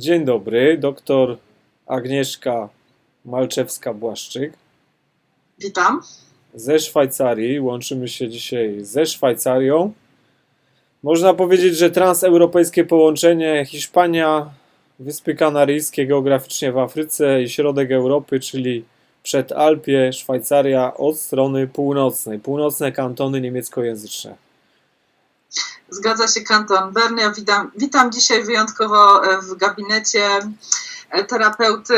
Dzień dobry, doktor Agnieszka Malczewska-Błaszczyk Witam. ze Szwajcarii. Łączymy się dzisiaj ze Szwajcarią. Można powiedzieć, że transeuropejskie połączenie Hiszpania, Wyspy Kanaryjskie geograficznie w Afryce i środek Europy, czyli Przedalpie, Szwajcaria od strony północnej. Północne kantony niemieckojęzyczne. Zgadza się kanton Bern. Ja witam, witam dzisiaj wyjątkowo e, w gabinecie e, terapeuty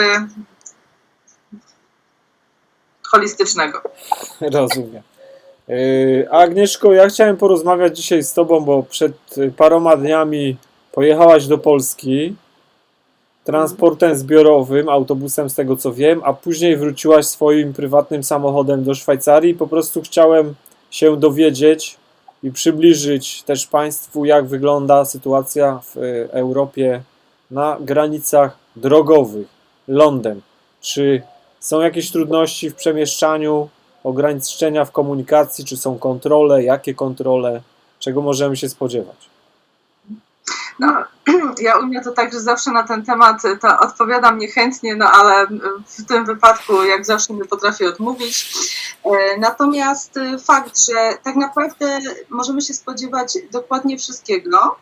holistycznego. Rozumiem. Yy, Agnieszko, ja chciałem porozmawiać dzisiaj z Tobą, bo przed paroma dniami pojechałaś do Polski transportem zbiorowym, autobusem z tego co wiem, a później wróciłaś swoim prywatnym samochodem do Szwajcarii. Po prostu chciałem się dowiedzieć i przybliżyć też Państwu, jak wygląda sytuacja w y, Europie na granicach drogowych lądem. Czy są jakieś trudności w przemieszczaniu, ograniczenia w komunikacji, czy są kontrole, jakie kontrole, czego możemy się spodziewać? No, ja u mnie to tak, że zawsze na ten temat e, to odpowiadam niechętnie, no ale w tym wypadku jak zawsze nie potrafię odmówić. E, Natomiast fakt, że tak naprawdę możemy się spodziewać dokładnie wszystkiego,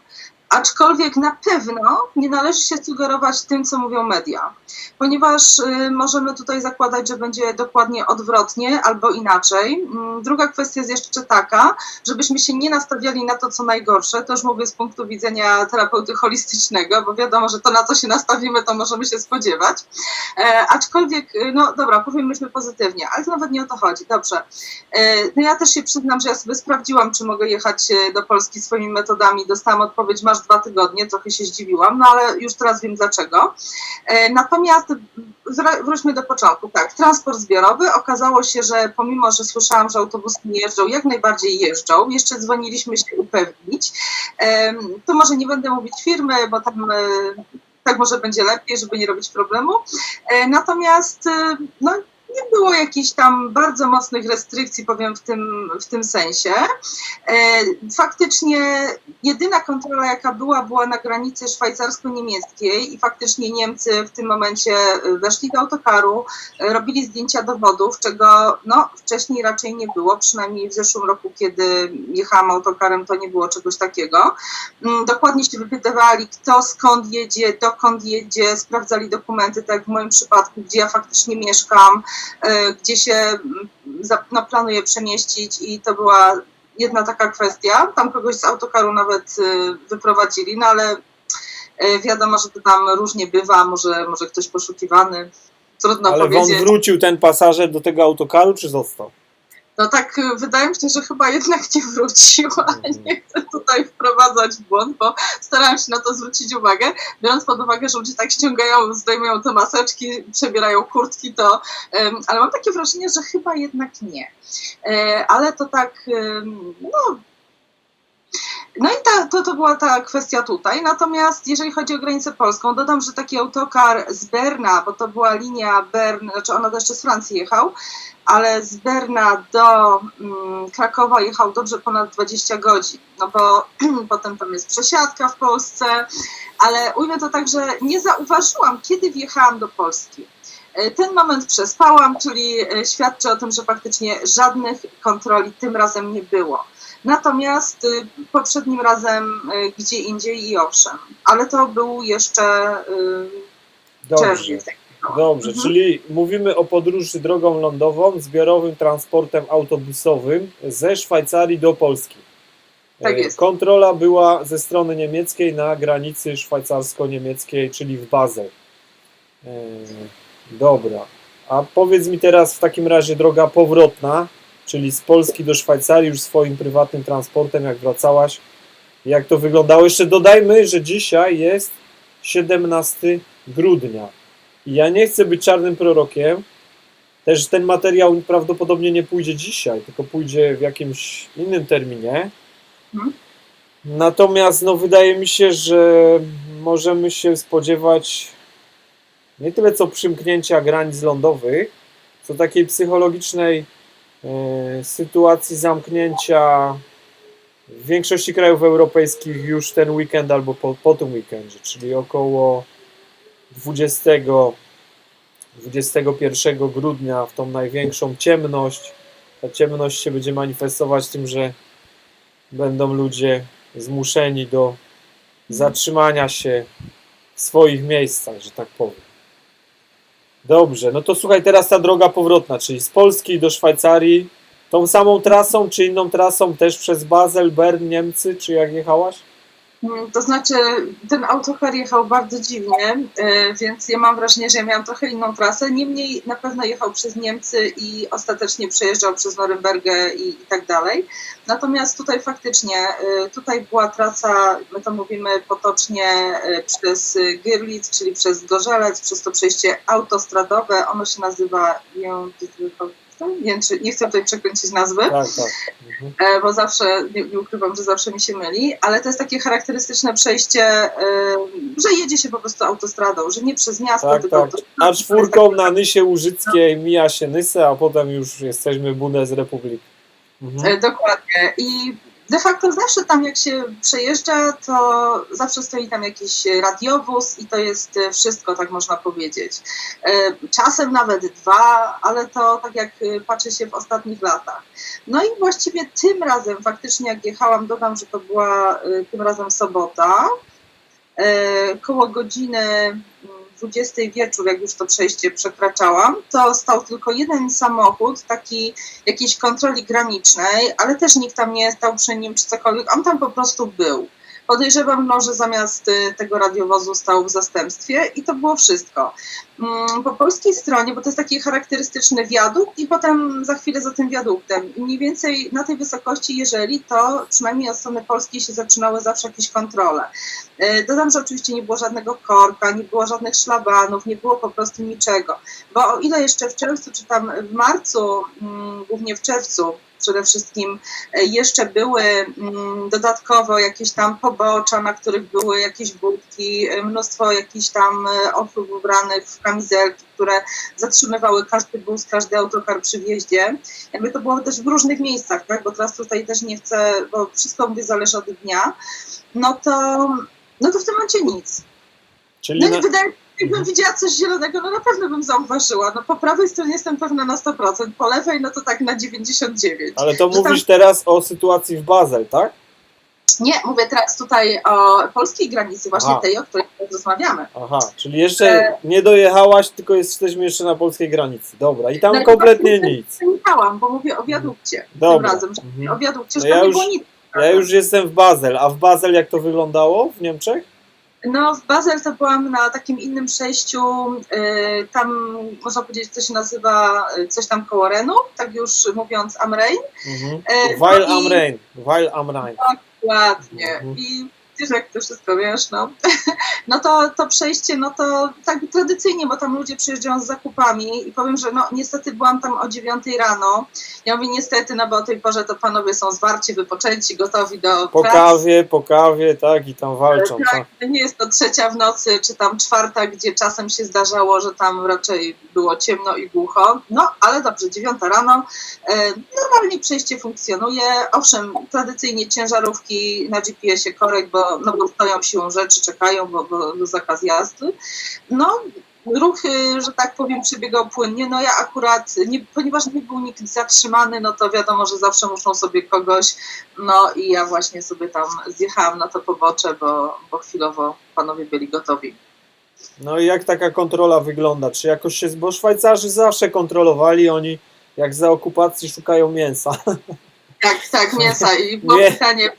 aczkolwiek na pewno nie należy się sugerować tym, co mówią media, ponieważ y, możemy tutaj zakładać, że będzie dokładnie odwrotnie albo inaczej. Mm, Druga kwestia jest jeszcze taka, żebyśmy się nie nastawiali na to, co najgorsze, to już mówię z punktu widzenia terapeuty holistycznego, bo wiadomo, że to na co się nastawimy, to możemy się spodziewać. E, aczkolwiek, y, no dobra, powiedzmy pozytywnie, ale to nawet nie o to chodzi. Dobrze. E, no ja też się przyznam, że ja sobie sprawdziłam, czy mogę jechać e, do Polski swoimi metodami. Dostałam odpowiedź, masz dwa tygodnie, trochę się zdziwiłam, no ale już teraz wiem dlaczego. E, Natomiast wró- wróćmy do początku. Tak, transport zbiorowy. Okazało się, że pomimo, że słyszałam, że autobusy nie jeżdżą, jak najbardziej jeżdżą. Jeszcze dzwoniliśmy się upewnić. Em, To może nie będę mówić firmy, bo tam e, tak może będzie lepiej, żeby nie robić problemu. E, Natomiast e, no, nie było jakichś tam bardzo mocnych restrykcji, powiem w tym, w tym sensie. E, Faktycznie jedyna kontrola, jaka była, była na granicy szwajcarsko-niemieckiej i faktycznie Niemcy w tym momencie e, weszli do autokaru, e, robili zdjęcia dowodów, czego no, wcześniej raczej nie było, przynajmniej w zeszłym roku, kiedy jechałam autokarem, to nie było czegoś takiego. Mm, Dokładnie się wypytywali, kto skąd jedzie, dokąd jedzie, sprawdzali dokumenty, tak jak w moim przypadku, gdzie ja faktycznie mieszkam, gdzie się mm, no, planuję przemieścić i to była jedna taka kwestia. Tam kogoś z autokaru nawet y, wyprowadzili, no ale y, wiadomo, że to tam różnie bywa, może, może ktoś poszukiwany. Trudno Ale on powiedzieć. wrócił ten pasażer do tego autokaru, czy został? No tak, y, wydaje mi się, że chyba jednak nie wrócił, ale Mhm. nie chcę tutaj wprowadzać w błąd, bo starałam się na to zwrócić uwagę. Biorąc pod uwagę, że ludzie tak ściągają, zdejmują te maseczki, przebierają kurtki, to. ale mam takie wrażenie, że chyba jednak nie. E, ale to tak, no. No i ta, to, to była ta kwestia tutaj. Natomiast jeżeli chodzi o granicę polską, dodam, że taki autokar z Berna, bo to była linia Bern, znaczy ona jeszcze z Francji jechał, ale z Berna do mm, Krakowa jechał dobrze ponad 20 godzin, no bo potem tam jest przesiadka w Polsce, ale ujmę to tak, że nie zauważyłam, kiedy wjechałam do Polski. E, Ten moment przespałam, czyli e, świadczy o tym, że faktycznie żadnych kontroli tym razem nie było. Natomiast y, poprzednim razem y, gdzie indziej i owszem, ale to był jeszcze y, Dobrze. czerwiec. Dobrze, Mhm. czyli mówimy o podróży drogą lądową, zbiorowym transportem autobusowym ze Szwajcarii do Polski. Tak E, jest. Kontrola była ze strony niemieckiej na granicy szwajcarsko-niemieckiej, czyli w Basel. Dobra. A powiedz mi teraz w takim razie droga powrotna, czyli z Polski do Szwajcarii już swoim prywatnym transportem, jak wracałaś, jak to wyglądało? Jeszcze dodajmy, że dzisiaj jest 17 grudnia. I ja nie chcę być czarnym prorokiem. Też ten materiał prawdopodobnie nie pójdzie dzisiaj, tylko pójdzie w jakimś innym terminie. Mhm. Natomiast no, wydaje mi się, że możemy się spodziewać nie tyle co przymknięcia granic lądowych, co takiej psychologicznej e, sytuacji zamknięcia w większości krajów europejskich już ten weekend albo po, po tym weekendzie, czyli około 20, 21 grudnia w tą największą ciemność. Ta ciemność się będzie manifestować tym, że będą ludzie zmuszeni do zatrzymania się w swoich miejscach, że tak powiem. Dobrze, no to słuchaj, teraz ta droga powrotna, czyli z Polski do Szwajcarii, tą samą trasą, czy inną trasą, też przez Basel, Bern, Niemcy, czy jak jechałaś? Mm, To znaczy, ten autokar jechał bardzo dziwnie, e, więc ja mam wrażenie, że ja miałam trochę inną trasę. Niemniej na pewno jechał przez Niemcy i ostatecznie przejeżdżał przez Norymbergę i, i tak dalej. Natomiast tutaj faktycznie, e, tutaj była trasa, my to mówimy potocznie, e, przez Girlitz, czyli przez Gorzelec, przez to przejście autostradowe. Ono się nazywa Nie, wiem, czy- nie chcę tutaj przekręcić nazwy. Tak, tak. Mhm. E, bo zawsze, nie, nie ukrywam, że zawsze mi się myli, ale to jest takie charakterystyczne przejście, e, że jedzie się po prostu autostradą, że nie przez miasto, Tak, tylko tak. autostradą. A czwórką na Nysie Łużyckiej mija się Nysę, a potem już jesteśmy Bundesrepublik. Mhm. E, Dokładnie. I de facto zawsze tam jak się przejeżdża, to zawsze stoi tam jakiś radiowóz i to jest e, wszystko, tak można powiedzieć. E, Czasem nawet dwa, ale to tak jak e, patrzy się w ostatnich latach. No i właściwie tym razem, faktycznie jak jechałam, dodam, że to była tym razem sobota, koło godziny mm, 20 wieczór, jak już to przejście przekraczałam, to stał tylko jeden samochód, taki jakiejś kontroli granicznej, ale też nikt tam nie stał przy nim czy cokolwiek. On tam po prostu był. Podejrzewam, że zamiast y, tego radiowozu stał w zastępstwie i to było wszystko. Mm, Po polskiej stronie, bo to jest taki charakterystyczny wiadukt i potem za chwilę za tym wiaduktem. Mniej więcej na tej wysokości, jeżeli to przynajmniej od strony polskiej się zaczynały zawsze jakieś kontrole. Y, Dodam, że oczywiście nie było żadnego korka, nie było żadnych szlabanów, nie było po prostu niczego. Bo o ile jeszcze w czerwcu, czy tam w marcu, mm, głównie w czerwcu przede wszystkim, e, jeszcze były mm, dodatkowo jakieś tam pobocza, na których były jakieś budki, e, mnóstwo jakichś tam e, osób ubranych w kamizelki, które zatrzymywały każdy bus, każdy autokar przy wjeździe. Jakby to było też w różnych miejscach, tak? bo teraz tutaj też nie chcę, bo wszystko mówię zależy od dnia, no to, no to w tym momencie nic. Czyli No na, wydaje jakbym Mhm. widziała coś zielonego, no na pewno bym zauważyła. No po prawej stronie jestem pewna na 100%, po lewej no to tak na 99%. ale to że tam- mówisz teraz o sytuacji w Basel, tak? Nie, mówię teraz tutaj o polskiej granicy, właśnie Aha. tej, o której rozmawiamy. Aha, czyli jeszcze E- nie dojechałaś, tylko jesteśmy jeszcze na polskiej granicy. Dobra, i tam No kompletnie nic. Jechałam, bo mówię o wiadukcie Dobra. tym razem, że Mhm. o wiadukcie, No że ja nie już- było nic. Ja już jestem w Basel, a w Basel jak to wyglądało w Niemczech? No w Basel to byłam na takim innym przejściu, y, tam można powiedzieć, to się nazywa y, coś tam koło Renu, tak już mówiąc Amrein. Mhm. E, Weil no am i- Rhein, weil am Rhein. Ładnie. Mhm. I wiesz, jak to wszystko wiesz, no. No to, to przejście, no to tak tradycyjnie, bo tam ludzie przyjeżdżają z zakupami i powiem, że no niestety byłam tam o 9 rano. Ja mówię niestety, no bo o tej porze to panowie są zwarci, wypoczęci, gotowi do Po pracy. kawie, po kawie, tak, i tam walczą. Tak, nie jest to trzecia w nocy, czy tam czwarta, gdzie czasem się zdarzało, że tam raczej było ciemno i głucho. No, ale dobrze, dziewiąta rano. E, normalnie przejście funkcjonuje. Owszem, tradycyjnie ciężarówki na GPS-ie korek, bo, no, bo stoją siłą rzeczy, czekają, bo, bo, bo zakaz jazdy. No, ruch, że tak powiem, przebiegał płynnie. No ja akurat, nie, ponieważ nie był nikt zatrzymany, no to wiadomo, że zawsze muszą sobie kogoś no i ja właśnie sobie tam zjechałam na to pobocze, bo, bo chwilowo panowie byli gotowi. No i jak taka kontrola wygląda? Czy jakoś się, bo Szwajcarzy zawsze kontrolowali, oni jak za okupacji szukają mięsa. Tak, tak, mięsa i było Nie. pytanie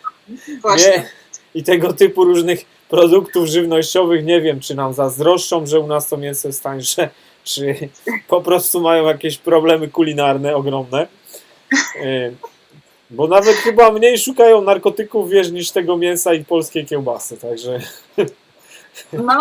właśnie. Nie. I tego typu różnych produktów żywnościowych, nie wiem, czy nam zazdroszczą, że u nas to mięso jest tańsze, czy po prostu mają jakieś problemy kulinarne ogromne. Y, Bo nawet chyba mniej szukają narkotyków, wiesz, niż tego mięsa i polskiej kiełbasy, także... No,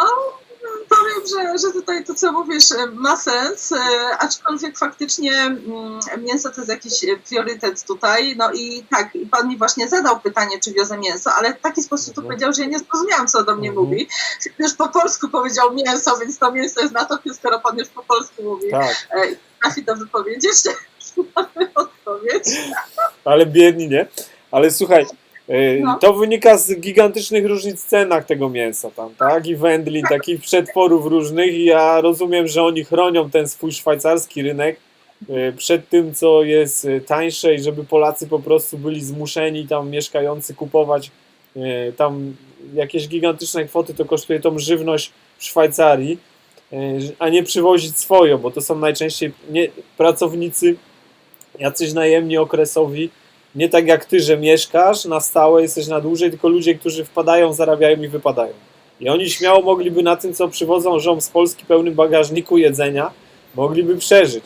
powiem, że, że tutaj to, co mówisz, e, ma sens, e, aczkolwiek faktycznie mm, mięso to jest jakiś e, priorytet tutaj. No i tak, i pan mi właśnie zadał pytanie, czy wiozę mięso, ale w taki sposób to Mhm. powiedział, że ja nie zrozumiałam, co do mnie Mhm. mówi. Już po polsku powiedział mięso, więc to mięso jest na topie, skoro pan już po polsku mówi. Tak, i Trafi to wypowiedzieć. Mamy odpowiedź. ale biedni, nie? Ale słuchaj, No. To wynika z gigantycznych różnic w cenach tego mięsa tam, tak? I wędlin, takich przetworów różnych i ja rozumiem, że oni chronią ten swój szwajcarski rynek y, przed tym, co jest y, tańsze i żeby Polacy po prostu byli zmuszeni tam mieszkający kupować y, tam jakieś gigantyczne kwoty, to kosztuje tą żywność w Szwajcarii, y, a nie przywozić swoją, bo to są najczęściej nie, pracownicy jacyś najemni okresowi, nie tak jak ty, że mieszkasz na stałe, jesteś na dłużej, tylko ludzie, którzy wpadają, zarabiają i wypadają. I oni śmiało mogliby na tym, co przywodzą żom z Polski pełnym bagażniku jedzenia, mogliby przeżyć.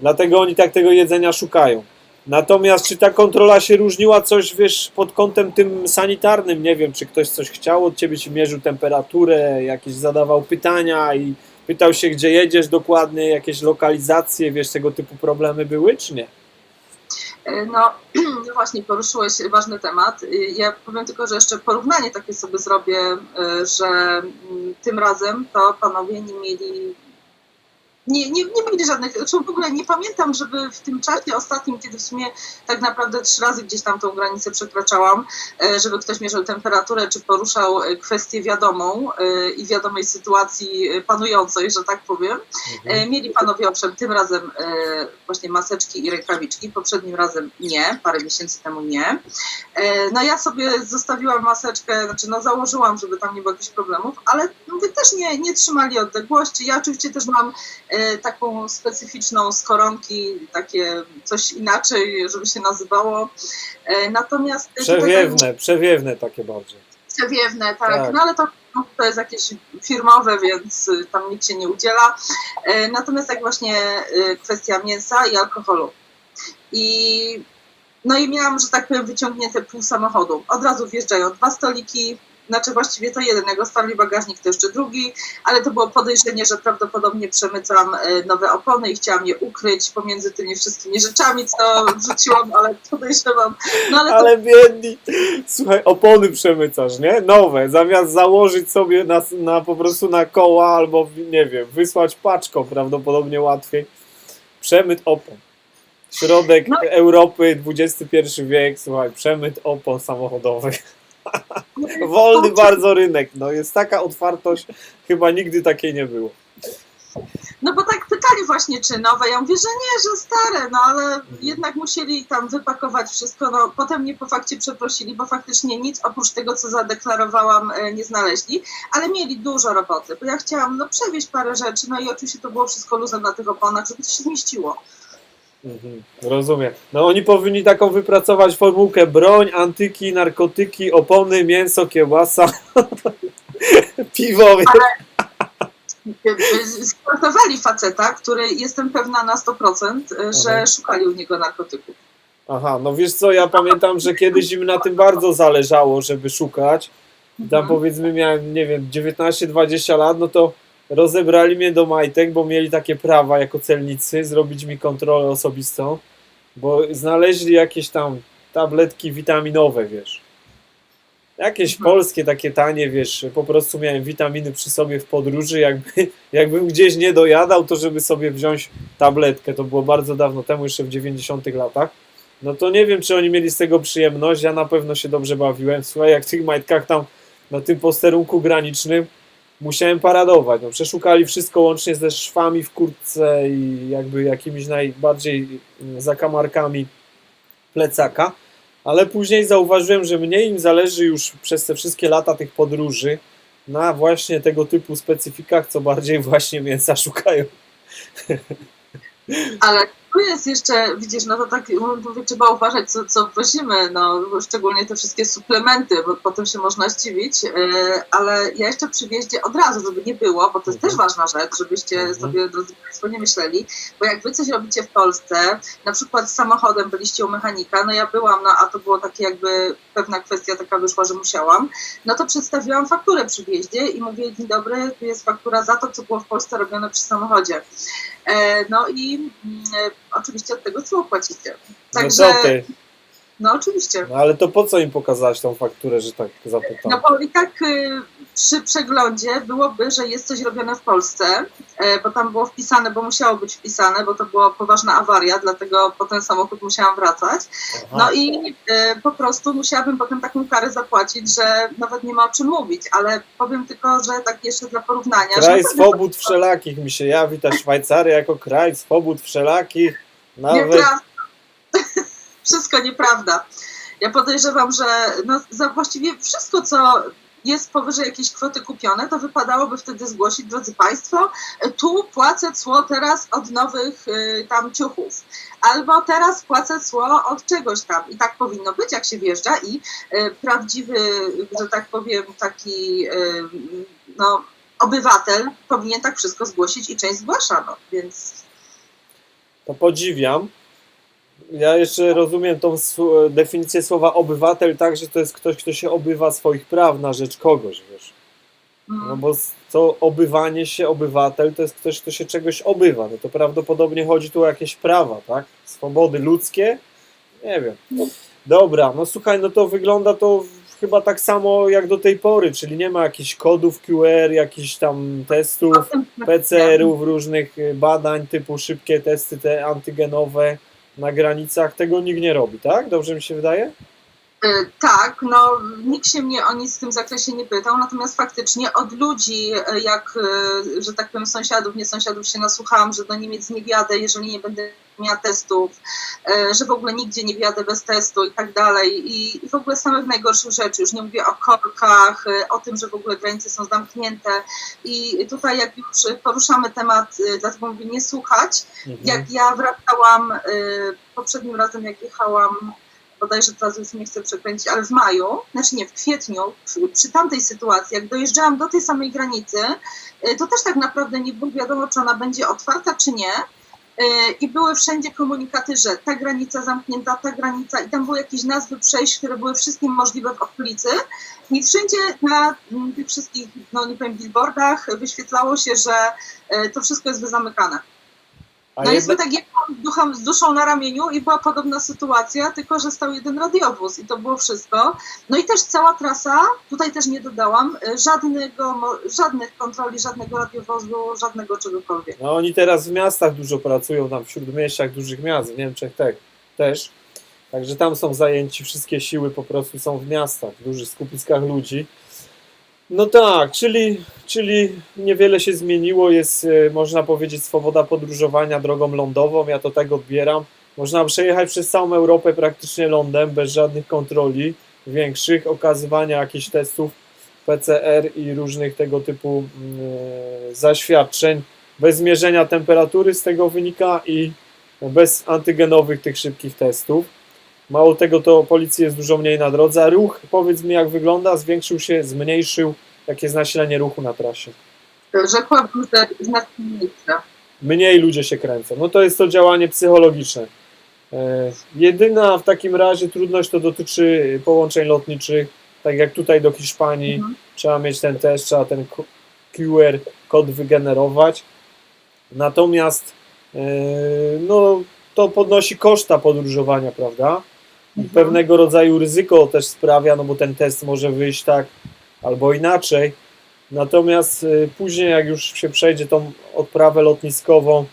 Dlatego oni tak tego jedzenia szukają. Natomiast czy ta kontrola się różniła coś, wiesz, pod kątem tym sanitarnym? Nie wiem, czy ktoś coś chciał od ciebie, ci mierzył temperaturę, jakieś zadawał pytania i pytał się, gdzie jedziesz dokładnie, jakieś lokalizacje, wiesz, tego typu problemy były, czy nie? E, No, no właśnie, poruszyłeś ważny temat. Y, Ja powiem tylko, że jeszcze porównanie takie sobie zrobię, y, że mm, tym razem to panowie nie mieli. Nie, nie, nie mieli żadnych, znaczy w ogóle nie pamiętam, żeby w tym czasie ostatnim, kiedy w sumie tak naprawdę trzy razy gdzieś tam tą granicę przekraczałam, e, żeby ktoś mierzył temperaturę, czy poruszał e, kwestię wiadomą e, i wiadomej sytuacji panującej, że tak powiem. E, Mieli panowie owszem tym razem właśnie maseczki i rękawiczki, poprzednim razem nie, parę miesięcy temu nie. No ja sobie zostawiłam maseczkę, znaczy no założyłam, żeby tam nie było jakichś problemów, ale mówię, też nie, nie trzymali odległości. Ja oczywiście też mam taką specyficzną z koronki, takie coś inaczej, żeby się nazywało. E, Natomiast tutaj- Przewiewne, przewiewne takie bardziej. Przewiewne, tak. Tak. No ale to, no, to jest jakieś firmowe, więc y, tam nikt się nie udziela. E, Natomiast jak właśnie y, kwestia mięsa i alkoholu. I no i miałam, że tak powiem, wyciągnięte pół samochodu. Od razu wjeżdżają dwa stoliki, znaczy właściwie to jeden, jak zostawili bagażnik, to jeszcze drugi, ale to było podejrzenie, że prawdopodobnie przemycam e, nowe opony i chciałam je ukryć pomiędzy tymi wszystkimi rzeczami, co wrzuciłam, ale podejrzewam. No ale to Ale biedni. Słuchaj, opony przemycasz, nie? Nowe. Zamiast założyć sobie na, na po prostu na koła albo nie wiem, wysłać paczką prawdopodobnie łatwiej. Przemyt opon. Środek No. Europy, XXI wiek, słuchaj, przemyt opon samochodowych. Wolny bardzo rynek. No jest taka otwartość, chyba nigdy takiej nie było. No bo tak pytali właśnie, czy nowe. Ja mówię, że nie, że stare, no ale jednak musieli tam wypakować wszystko. No potem mnie po fakcie przeprosili, bo faktycznie nic oprócz tego, co zadeklarowałam, e, nie znaleźli, ale mieli dużo roboty, bo ja chciałam no przewieźć parę rzeczy, no i oczywiście to było wszystko luzem na tych oponach, żeby to się zmieściło. Mhm, rozumiem. No oni powinni taką wypracować formułkę broń, antyki, narkotyki, opony, mięso, kiełbasa, piwo. Sportowali faceta, który jestem pewna na 100%, e, że Aha. szukali u niego narkotyków. Aha, no wiesz co, ja pamiętam, że kiedyś im na tym bardzo zależało, żeby szukać. Tam Mhm. powiedzmy miałem, nie wiem, 19-20 lat, no to rozebrali mnie do majtek, bo mieli takie prawa jako celnicy zrobić mi kontrolę osobistą, bo znaleźli jakieś tam tabletki witaminowe, wiesz. Jakieś Mhm. polskie takie tanie, wiesz, po prostu miałem witaminy przy sobie w podróży, jakby, jakbym gdzieś nie dojadał, to żeby sobie wziąć tabletkę, to było bardzo dawno temu, jeszcze w 90 latach. No to nie wiem, czy oni mieli z tego przyjemność, ja na pewno się dobrze bawiłem. Słuchaj, jak w tych majtkach tam na tym posterunku granicznym musiałem paradować. No, przeszukali wszystko łącznie ze szwami w kurtce i jakby jakimiś najbardziej mm, zakamarkami plecaka, ale później zauważyłem, że mniej im zależy już przez te wszystkie lata tych podróży na właśnie tego typu specyfikach, co bardziej właśnie mięsa szukają. Ale tu jest jeszcze, widzisz, no to tak mówię, trzeba uważać, co, co wozimy, no szczególnie te wszystkie suplementy, bo potem się można zdziwić, yy, ale ja jeszcze przy wjeździe od razu, żeby nie było, bo to jest Mhm. też ważna rzecz, żebyście Mhm. sobie, drodzy Państwo, nie myśleli, bo jak Wy coś robicie w Polsce, na przykład z samochodem byliście u mechanika, no ja byłam, no a to było takie jakby pewna kwestia taka wyszła, że musiałam, no to przedstawiłam fakturę przy wjeździe i mówię, dzień dobry, tu jest faktura za to, co było w Polsce robione przy samochodzie. E, No i mm, e, oczywiście od tego cło płacicie. No Także, co ty? no oczywiście. No ale to po co im pokazać tą fakturę, że tak zapytam? No bo i tak y, przy przeglądzie byłoby, że jest coś robione w Polsce, e, bo tam było wpisane, bo musiało być wpisane, bo to była poważna awaria, dlatego po ten samochód musiałam wracać. No i e, po prostu musiałabym potem taką karę zapłacić, że nawet nie ma o czym mówić, ale powiem tylko, że tak jeszcze dla porównania. Kraj swobód wszelakich mi się jawi, ta Szwajcaria jako kraj swobód wszelakich. Nawet Nieprawda. Wszystko nieprawda. Ja podejrzewam, że no, za właściwie wszystko, co jest powyżej jakiejś kwoty kupione, to wypadałoby wtedy zgłosić, drodzy Państwo, tu płacę cło teraz od nowych y, tam ciuchów, albo teraz płacę cło od czegoś tam. I tak powinno być, jak się wjeżdża i y, prawdziwy, że tak powiem, taki y, no, obywatel powinien tak wszystko zgłosić i część zgłasza, no, więc to podziwiam. Ja jeszcze rozumiem tą definicję słowa obywatel tak, że to jest ktoś, kto się obywa swoich praw na rzecz kogoś, wiesz. mm, No bo to obywanie się, obywatel, to jest ktoś, kto się czegoś obywa. No to prawdopodobnie chodzi tu o jakieś prawa, tak? Swobody ludzkie? Nie wiem. Dobra, no słuchaj, no to wygląda to chyba tak samo jak do tej pory, czyli nie ma jakichś kodów QR, jakichś tam testów, PCR-ów, różnych y, badań typu szybkie testy te antygenowe na granicach. Tego nikt nie robi, tak? Dobrze mi się wydaje? Y, Tak, no nikt się mnie o nic w tym zakresie nie pytał, natomiast faktycznie od ludzi, y, jak, y, że tak powiem, sąsiadów, nie sąsiadów się nasłuchałam, że do Niemiec nie wjadę, jeżeli nie będę miała testów, y, że w ogóle nigdzie nie wjadę bez testu i tak dalej. I, i w ogóle samych najgorszych rzeczy, już nie mówię o korkach, y, o tym, że w ogóle granice są zamknięte. I tutaj jak już poruszamy temat, y, dlatego mówię nie słuchać, Mhm. jak ja wracałam poprzednim razem, jak jechałam, bodajże teraz już nie chcę przekręcić, ale w maju, znaczy nie, w kwietniu, przy, przy tamtej sytuacji, jak dojeżdżałam do tej samej granicy, to też tak naprawdę nie było wiadomo, czy ona będzie otwarta, czy nie. Y, I były wszędzie komunikaty, że ta granica zamknięta, ta granica, i tam były jakieś nazwy przejść, które były wszystkim możliwe w okolicy. I wszędzie na mm, tych wszystkich, no nie powiem, billboardach wyświetlało się, że y, to wszystko jest wyzamykane. A No jednak- jest tak jechałam z, duszą na ramieniu i była podobna sytuacja, tylko że stał jeden radiowóz i to było wszystko. No i też cała trasa, tutaj też nie dodałam, y, żadnego, żadnych kontroli, żadnego radiowozu, żadnego czegokolwiek. No oni teraz w miastach dużo pracują, tam w śródmieściach dużych miast, w Niemczech te, też. Także tam są zajęci, wszystkie siły po prostu są w miastach, w dużych skupiskach ludzi. No tak, czyli, czyli niewiele się zmieniło, jest e, można powiedzieć swoboda podróżowania drogą lądową, ja to tak odbieram. Można przejechać przez całą Europę praktycznie lądem, bez żadnych kontroli większych, okazywania jakichś testów PCR i różnych tego typu mm, e, zaświadczeń bez zmierzenia temperatury z tego wynika i bez antygenowych tych szybkich testów. Mało tego, to policji jest dużo mniej na drodze. A ruch, powiedz mi, jak wygląda? Zwiększył się, zmniejszył? Jakie jest nasilenie ruchu na trasie? Rzekłabym, że znacznie mniejsze. Mniej ludzie się kręcą. No to jest to działanie psychologiczne. E, jedyna w takim razie trudność to dotyczy połączeń lotniczych. Tak jak tutaj do Hiszpanii, Mhm. trzeba mieć ten test, trzeba ten QR kod wygenerować. Natomiast e, no, to podnosi koszta podróżowania, prawda? Pewnego rodzaju ryzyko też sprawia, no bo ten test może wyjść tak albo inaczej. Natomiast e, później, jak już się przejdzie tą odprawę lotniskową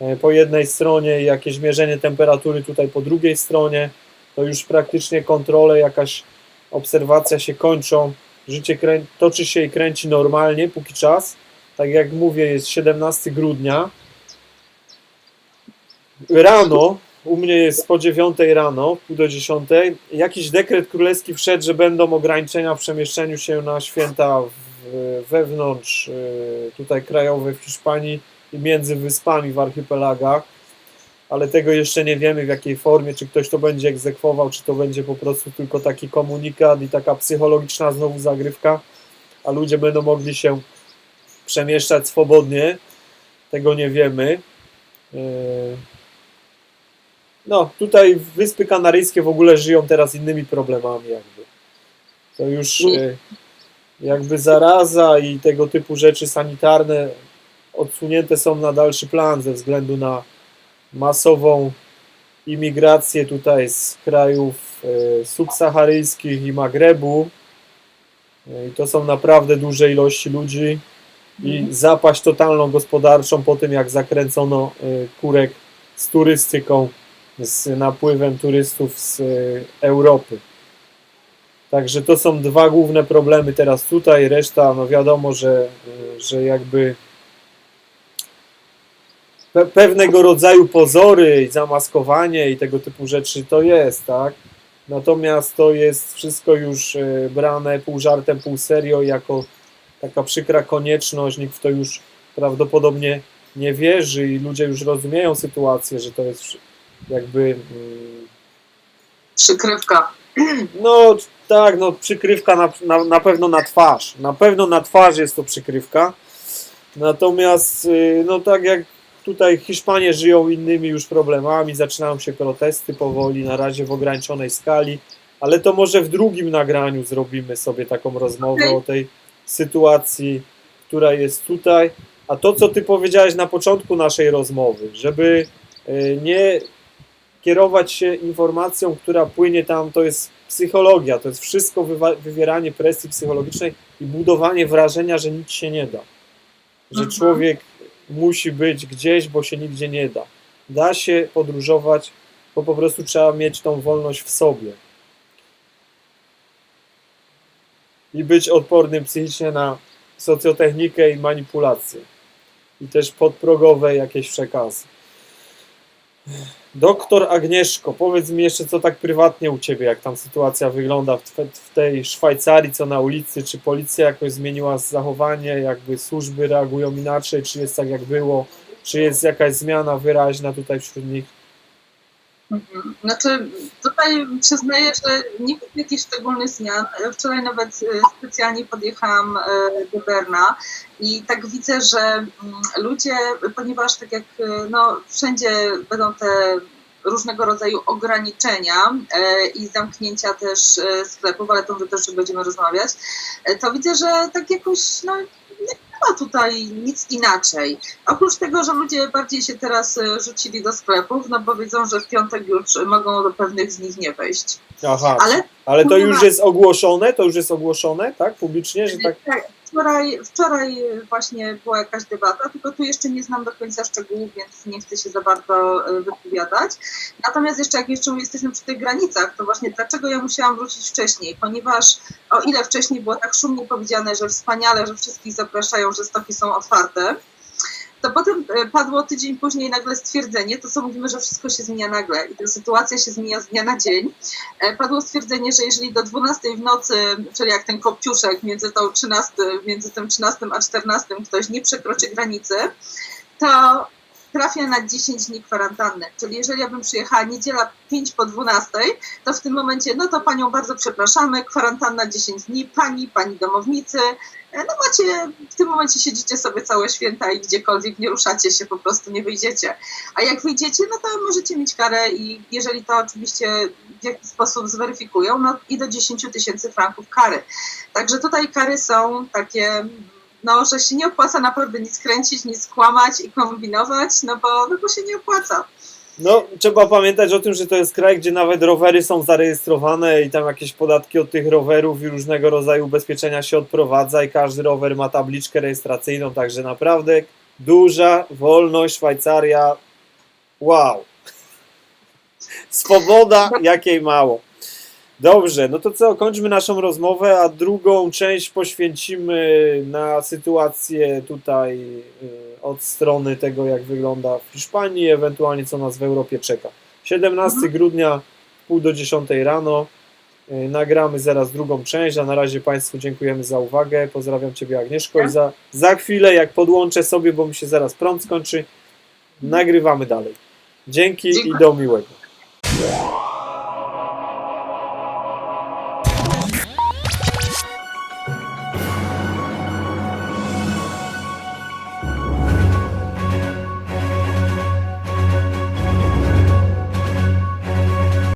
e, po jednej stronie i jakieś mierzenie temperatury tutaj po drugiej stronie, to już praktycznie kontrole, jakaś obserwacja się kończą, życie toczy się i kręci normalnie póki czas. Tak jak mówię, jest 17 grudnia. Rano, u mnie jest po 9 rano, pół do 10. Jakiś dekret królewski wszedł, że będą ograniczenia w przemieszczeniu się na święta w, wewnątrz y, tutaj krajowe w Hiszpanii i między wyspami w archipelagach. Ale tego jeszcze nie wiemy w jakiej formie, czy ktoś to będzie egzekwował, czy to będzie po prostu tylko taki komunikat i taka psychologiczna znowu zagrywka, a ludzie będą mogli się przemieszczać swobodnie. Tego nie wiemy. Yy, No, tutaj Wyspy Kanaryjskie w ogóle żyją teraz innymi problemami, jakby. To już yy, jakby zaraza i tego typu rzeczy sanitarne odsunięte są na dalszy plan ze względu na masową imigrację tutaj z krajów e, subsaharyjskich i Magrebu. I to są naprawdę duże ilości ludzi i zapaść totalną gospodarczą po tym, jak zakręcono kurek z turystyką, z napływem turystów z y, Europy. Także to są dwa główne problemy teraz tutaj. Reszta, no wiadomo, że, y, że jakby pe- pewnego rodzaju pozory i zamaskowanie i tego typu rzeczy to jest, tak? Natomiast to jest wszystko już y, brane pół żartem, pół serio jako taka przykra konieczność. Nikt w to już prawdopodobnie nie wierzy i ludzie już rozumieją sytuację, że to jest jakby mm, Przykrywka. no tak, no przykrywka na, na, na pewno na twarz. Na pewno na twarz jest to przykrywka. Natomiast y, no tak jak tutaj Hiszpanie żyją innymi już problemami, zaczynają się protesty powoli, na razie w ograniczonej skali, ale to może w drugim nagraniu zrobimy sobie taką rozmowę o tej sytuacji, która jest tutaj. A to, co ty powiedziałeś na początku naszej rozmowy, żeby y, nie kierować się informacją, która płynie tam, to jest psychologia, to jest wszystko wywieranie presji psychologicznej i budowanie wrażenia, że nic się nie da. Że Mhm. człowiek musi być gdzieś, bo się nigdzie nie da. Da się podróżować, bo po prostu trzeba mieć tą wolność w sobie. I być odpornym psychicznie na socjotechnikę i manipulację. I też podprogowe jakieś przekazy. Doktor Agnieszko, powiedz mi jeszcze, co tak prywatnie u Ciebie, jak tam sytuacja wygląda w, twe- w tej Szwajcarii, co na ulicy, czy policja jakoś zmieniła zachowanie, jakby służby reagują inaczej, czy jest tak jak było, czy jest jakaś zmiana wyraźna tutaj wśród nich? Mhm. Znaczy, tutaj przyznaję, że nie wiem jakichś szczególnych zmian. Wczoraj nawet e, specjalnie podjechałam e, do Berna i tak widzę, że mm, ludzie, ponieważ tak jak e, no, wszędzie będą te różnego rodzaju ograniczenia i zamknięcia też sklepów, ale to też będziemy rozmawiać, to widzę, że tak jakoś no, ma tutaj nic inaczej. Oprócz tego, że ludzie bardziej się teraz e, rzucili do sklepów, no bo wiedzą, że w piątek już mogą do pewnych z nich nie wejść. Aha, Ale ale to już jest ogłoszone, to już jest ogłoszone, tak, publicznie, że tak, tak, wczoraj, wczoraj właśnie była jakaś debata, tylko tu jeszcze nie znam do końca szczegółów, więc nie chcę się za bardzo e, wypowiadać. Natomiast jeszcze jak jeszcze jesteśmy przy tych granicach, to właśnie dlaczego ja musiałam wrócić wcześniej? Ponieważ o ile wcześniej było tak szumnie powiedziane, że wspaniale, że wszystkich zapraszają, że stoki są otwarte, to potem e, padło tydzień później nagle stwierdzenie, to co mówimy, że wszystko się zmienia nagle i ta sytuacja się zmienia z dnia na dzień. E, Padło stwierdzenie, że jeżeli do 12 w nocy, czyli jak ten kopciuszek między, tą 13, między tym 13 a 14 ktoś nie przekroczy granicy, to trafia na 10 dni kwarantanny. Czyli jeżeli ja bym przyjechała niedziela 5 po 12, to w tym momencie, no to panią bardzo przepraszamy, kwarantanna 10 dni, pani, pani domownicy, e, no macie, w tym momencie siedzicie sobie całe święta i gdziekolwiek nie ruszacie się, po prostu nie wyjdziecie. A jak wyjdziecie, no to możecie mieć karę i jeżeli to oczywiście w jakiś sposób zweryfikują, no i do 10 tysięcy franków kary. Także tutaj kary są takie, no, że się nie opłaca naprawdę nic kręcić, nic kłamać i kombinować, no bo, no bo się nie opłaca. No, trzeba pamiętać o tym, że to jest kraj, gdzie nawet rowery są zarejestrowane i tam jakieś podatki od tych rowerów i różnego rodzaju ubezpieczenia się odprowadza i każdy rower ma tabliczkę rejestracyjną, także naprawdę duża wolność, Szwajcaria, wow. Swoboda, jakiej mało. Dobrze, no to co, kończmy naszą rozmowę, a drugą część poświęcimy na sytuację tutaj y, od strony tego, jak wygląda w Hiszpanii, ewentualnie co nas w Europie czeka. 17 Mhm. grudnia, pół do 10 rano. y, Nagramy zaraz drugą część, a na razie Państwu dziękujemy za uwagę. Pozdrawiam Ciebie Agnieszko i za, za chwilę, jak podłączę sobie, bo mi się zaraz prąd skończy, nagrywamy dalej. Dzięki i Dziękuję. do miłego.